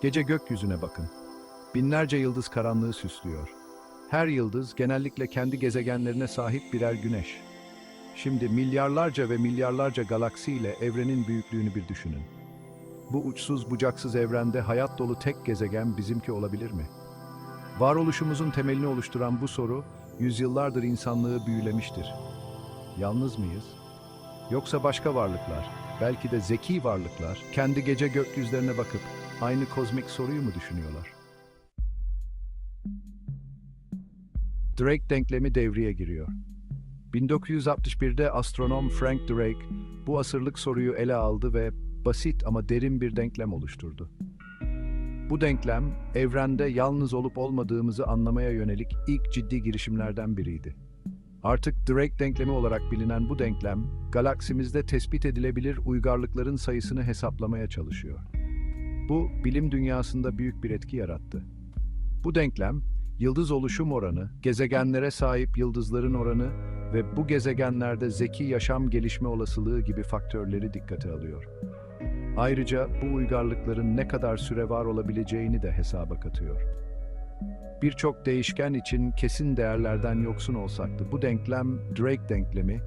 Gece gökyüzüne bakın. Binlerce yıldız karanlığı süslüyor. Her yıldız genellikle kendi gezegenlerine sahip birer güneş. Şimdi milyarlarca ve milyarlarca galaksiyle evrenin büyüklüğünü bir düşünün. Bu uçsuz bucaksız evrende hayat dolu tek gezegen bizimki olabilir mi? Varoluşumuzun temelini oluşturan bu soru, yüzyıllardır insanlığı büyülemiştir. Yalnız mıyız? Yoksa başka varlıklar, belki de zeki varlıklar, kendi gece gökyüzlerine bakıp aynı kozmik soruyu mu düşünüyorlar? Drake denklemi devreye giriyor. 1961'de astronom Frank Drake bu asırlık soruyu ele aldı ve basit ama derin bir denklem oluşturdu. Bu denklem, evrende yalnız olup olmadığımızı anlamaya yönelik ilk ciddi girişimlerden biriydi. Artık Drake denklemi olarak bilinen bu denklem, galaksimizde tespit edilebilir uygarlıkların sayısını hesaplamaya çalışıyor. Bu, bilim dünyasında büyük bir etki yarattı. Bu denklem, yıldız oluşum oranı, gezegenlere sahip yıldızların oranı ve bu gezegenlerde zeki yaşam gelişme olasılığı gibi faktörleri dikkate alıyor. Ayrıca bu uygarlıkların ne kadar süre var olabileceğini de hesaba katıyor. Birçok değişken için kesin değerlerden yoksun olsak da bu denklem, Drake denklemi,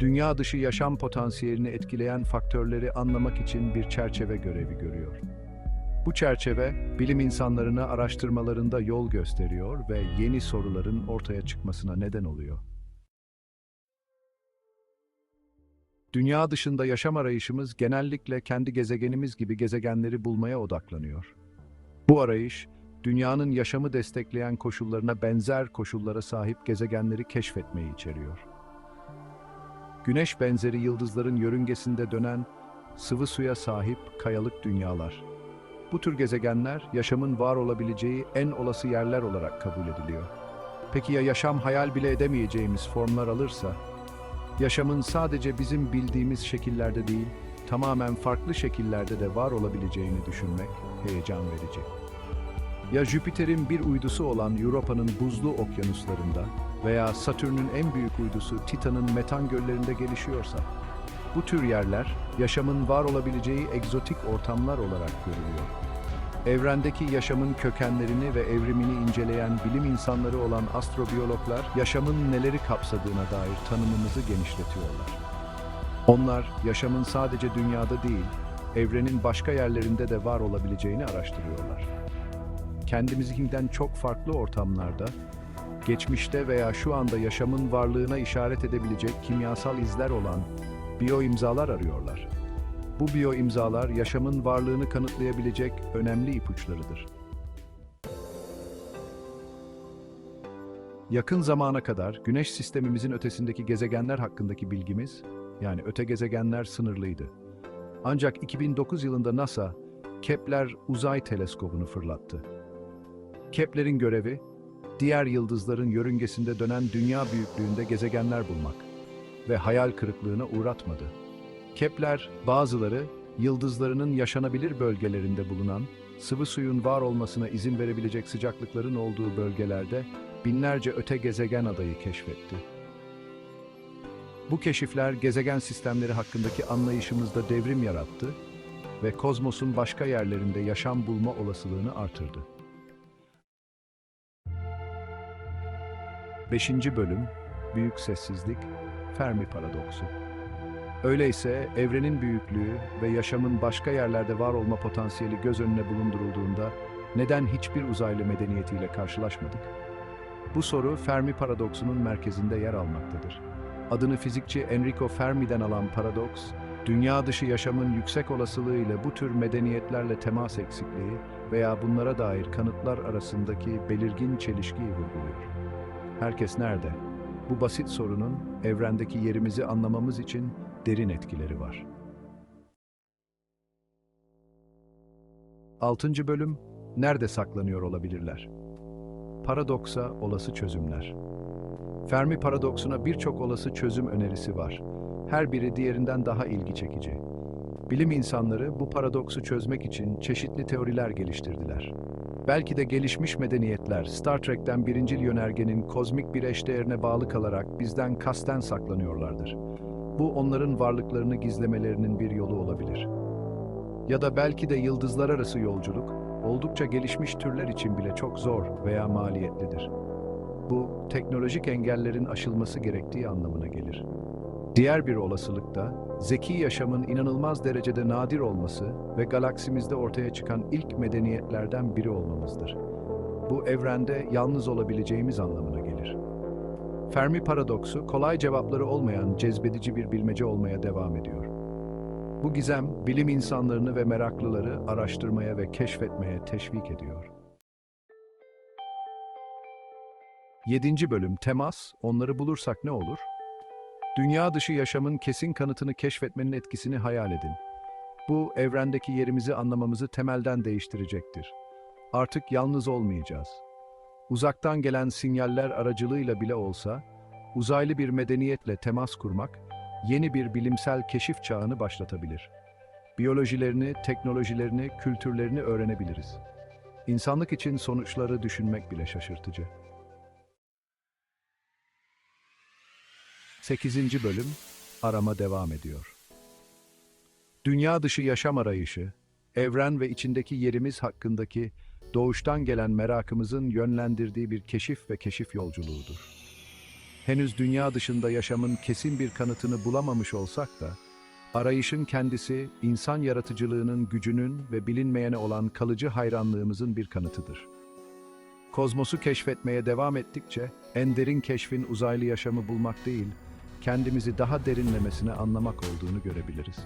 dünya dışı yaşam potansiyelini etkileyen faktörleri anlamak için bir çerçeve görevi görüyor. Bu çerçeve, bilim insanlarına araştırmalarında yol gösteriyor ve yeni soruların ortaya çıkmasına neden oluyor. Dünya dışında yaşam arayışımız genellikle kendi gezegenimiz gibi gezegenleri bulmaya odaklanıyor. Bu arayış, dünyanın yaşamı destekleyen koşullarına benzer koşullara sahip gezegenleri keşfetmeyi içeriyor. Güneş benzeri yıldızların yörüngesinde dönen sıvı suya sahip kayalık dünyalar. Bu tür gezegenler yaşamın var olabileceği en olası yerler olarak kabul ediliyor. Peki ya yaşam hayal bile edemeyeceğimiz formlar alırsa? Yaşamın sadece bizim bildiğimiz şekillerde değil, tamamen farklı şekillerde de var olabileceğini düşünmek heyecan verici. Ya Jüpiter'in bir uydusu olan Europa'nın buzlu okyanuslarında veya Satürn'ün en büyük uydusu Titan'ın metan göllerinde gelişiyorsa? Bu tür yerler, yaşamın var olabileceği egzotik ortamlar olarak görülüyor. Evrendeki yaşamın kökenlerini ve evrimini inceleyen bilim insanları olan astrobiyologlar, yaşamın neleri kapsadığına dair tanımımızı genişletiyorlar. Onlar, yaşamın sadece dünyada değil, evrenin başka yerlerinde de var olabileceğini araştırıyorlar. Kendimizkinden çok farklı ortamlarda, geçmişte veya şu anda yaşamın varlığına işaret edebilecek kimyasal izler olan biyo imzalar arıyorlar. Bu biyo imzalar yaşamın varlığını kanıtlayabilecek önemli ipuçlarıdır. Yakın zamana kadar Güneş sistemimizin ötesindeki gezegenler hakkındaki bilgimiz, yani öte gezegenler sınırlıydı. Ancak 2009 yılında NASA, Kepler uzay teleskobunu fırlattı. Kepler'in görevi, diğer yıldızların yörüngesinde dönen dünya büyüklüğünde gezegenler bulmak ve hayal kırıklığına uğratmadı. Kepler, bazıları yıldızlarının yaşanabilir bölgelerinde bulunan, sıvı suyun var olmasına izin verebilecek sıcaklıkların olduğu bölgelerde binlerce öte gezegen adayı keşfetti. Bu keşifler gezegen sistemleri hakkındaki anlayışımızda devrim yarattı ve kozmosun başka yerlerinde yaşam bulma olasılığını artırdı. 5. Bölüm Büyük Sessizlik Fermi Paradoksu Öyleyse evrenin büyüklüğü ve yaşamın başka yerlerde var olma potansiyeli göz önüne bulundurulduğunda neden hiçbir uzaylı medeniyetiyle karşılaşmadık? Bu soru Fermi paradoksunun merkezinde yer almaktadır. Adını fizikçi Enrico Fermi'den alan paradoks, dünya dışı yaşamın yüksek olasılığıyla bu tür medeniyetlerle temas eksikliği veya bunlara dair kanıtlar arasındaki belirgin çelişkiyi vurguluyor. Herkes nerede? Bu basit sorunun evrendeki yerimizi anlamamız için derin etkileri var. 6. bölüm Nerede saklanıyor olabilirler? Paradoksa olası çözümler. Fermi paradoksuna birçok olası çözüm önerisi var. Her biri diğerinden daha ilgi çekici. Bilim insanları bu paradoksu çözmek için çeşitli teoriler geliştirdiler. Belki de gelişmiş medeniyetler Star Trek'ten birincil yönergenin kozmik bir eşdeğerine bağlı kalarak bizden kasten saklanıyorlardır. Bu onların varlıklarını gizlemelerinin bir yolu olabilir. Ya da belki de yıldızlar arası yolculuk, oldukça gelişmiş türler için bile çok zor veya maliyetlidir. Bu, teknolojik engellerin aşılması gerektiği anlamına gelir. Diğer bir olasılık da, zeki yaşamın inanılmaz derecede nadir olması ve galaksimizde ortaya çıkan ilk medeniyetlerden biri olmamızdır. Bu evrende yalnız olabileceğimiz anlamına gelir. Fermi paradoksu, kolay cevapları olmayan cezbedici bir bilmece olmaya devam ediyor. Bu gizem, bilim insanlarını ve meraklıları araştırmaya ve keşfetmeye teşvik ediyor. 7. bölüm Temas, onları bulursak ne olur? Dünya dışı yaşamın kesin kanıtını keşfetmenin etkisini hayal edin. Bu, evrendeki yerimizi anlamamızı temelden değiştirecektir. Artık yalnız olmayacağız. Uzaktan gelen sinyaller aracılığıyla bile olsa, uzaylı bir medeniyetle temas kurmak, yeni bir bilimsel keşif çağını başlatabilir. Biyolojilerini, teknolojilerini, kültürlerini öğrenebiliriz. İnsanlık için sonuçları düşünmek bile şaşırtıcı. 8. bölüm Arama devam ediyor. Dünya dışı yaşam arayışı, evren ve içindeki yerimiz hakkındaki doğuştan gelen merakımızın yönlendirdiği bir keşif ve keşif yolculuğudur. Henüz dünya dışında yaşamın kesin bir kanıtını bulamamış olsak da, arayışın kendisi insan yaratıcılığının gücünün ve bilinmeyene olan kalıcı hayranlığımızın bir kanıtıdır. Kozmosu keşfetmeye devam ettikçe, en derin keşfin uzaylı yaşamı bulmak değil, kendimizi daha derinlemesine anlamak olduğunu görebiliriz.